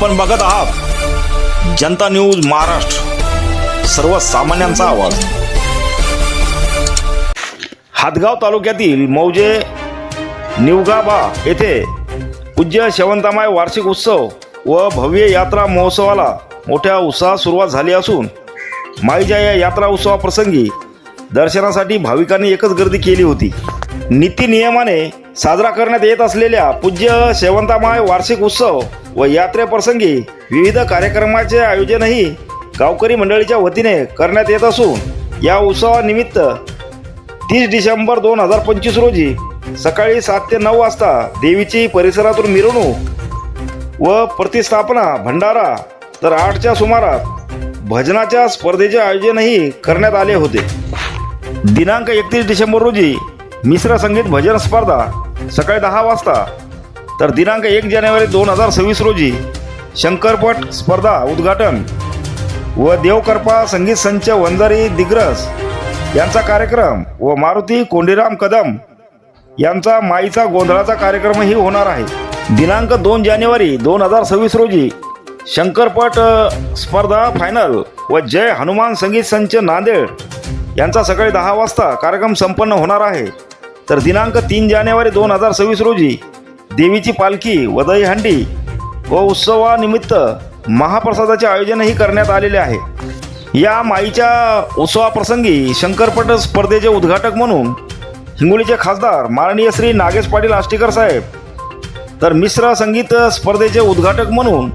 आपण बघत आहात. जनता न्यूज महाराष्ट्र. सर्वसामान्यांचा आवाज. हातगाव तालुक्यातील मौजे निवगाबा येथे पूज्य शेवंतामाय वार्षिक उत्सव व भव्य यात्रा महोत्सवाला मोठ्या उत्साहात सुरुवात झाली असून माईच्या या यात्रा उत्सवाप्रसंगी दर्शनासाठी भाविकांनी एकच गर्दी केली होती. नीती नियमाने साजरा करण्यात येत असलेल्या पूज्य शेवंतामाय वार्षिक उत्सव व यात्रेप्रसंगी विविध कार्यक्रमाचे आयोजनही गावकरी मंडळीच्या वतीने करण्यात येत असून या उत्सवानिमित्त तीस डिसेंबर दोन हजार पंचवीस रोजी सकाळी सात ते नऊ वाजता देवीची परिसरातून मिरवणूक व प्रतिस्थापना भंडारा तर आठच्या सुमारात भजनाच्या स्पर्धेचे आयोजनही करण्यात आले होते. दिनांक एकतीस डिसेंबर रोजी मिश्र संगीत भजन स्पर्धा सकाळी दहा वाजता. तर दिनांक एक जानेवारी दोन हजार सव्वीस रोजी शंकरपट स्पर्धा उद्घाटन व देवकरपा संगीत संच वंजारी दिग्रस यांचा कार्यक्रम व मारुती कोंडीराम कदम यांचा माईचा गोंधळाचा कार्यक्रमही होणार आहे. दिनांक दोन जानेवारी दोन हजार सव्वीस रोजी शंकरपट स्पर्धा फायनल व जय हनुमान संगीत संच नांदेड यांचा सकाळी दहा वाजता कार्यक्रम संपन्न होणार आहे. तर दिनांक तीन जानेवारी दोन हजार सव्वीस रोजी देवीची पालखी वदई हंडी व उत्सवानिमित्त महाप्रसादाचे आयोजनही करण्यात आलेले आहे. या माईच्या उत्सवाप्रसंगी शंकरपट स्पर्धेचे उद्घाटक म्हणून हिंगोलीचे खासदार माननीय श्री नागेश पाटील आष्टीकर साहेब तर मिश्र संगीत स्पर्धेचे उद्घाटक म्हणून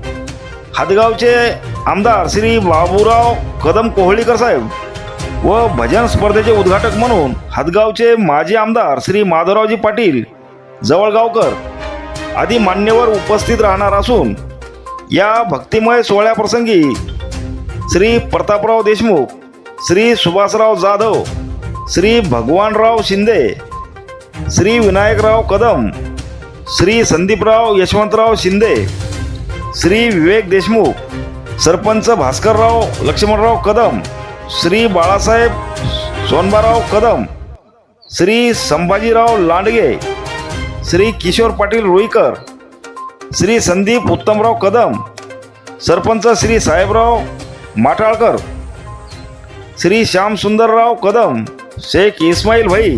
हदगावचे आमदार श्री बाबूराव कदम कोहळीकर साहेब व भजन स्पर्धेचे उद्घाटक म्हणून हदगावचे माजी आमदार श्री माधवरावजी पाटील जवळगावकर आदी मान्यवर उपस्थित राहणार असून या भक्तिमय सोहळ्याप्रसंगी श्री प्रतापराव देशमुख श्री सुभाषराव जाधव श्री भगवानराव शिंदे श्री विनायकराव कदम श्री संदीपराव यशवंतराव शिंदे श्री विवेक देशमुख सरपंच भास्करराव लक्ष्मणराव कदम श्री बाळासाहेब सोनबाराव कदम श्री संभाजीराव लांडगे श्री किशोर पाटील रुईकर श्री संदीप उत्तमराव कदम सरपंच श्री साहेबराव माटाळकर श्री श्यामसुंदरराव कदम शेख इस्माईल भाई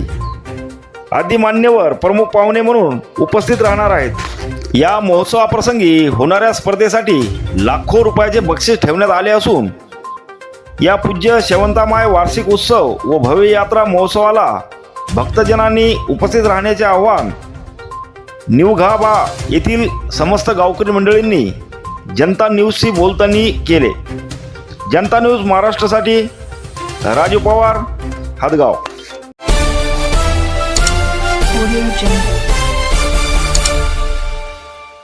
आदी मान्यवर प्रमुख पाहुणे म्हणून उपस्थित राहणार आहेत. या महोत्सवाप्रसंगी होणाऱ्या स्पर्धेसाठी लाखो रुपयाचे बक्षीस ठेवण्यात आले असून या पूज्य शेवंतामाय वार्षिक उत्सव व भव्य यात्रा महोत्सवाला भक्तजनांनी उपस्थित राहण्याचे आवाहन. न्यूघाबा येथील समस्त गावकरी मंडळींनी जनता न्यूजशी बोलताना केले. जनता न्यूज महाराष्ट्रासाठी राजू पवार हदगाव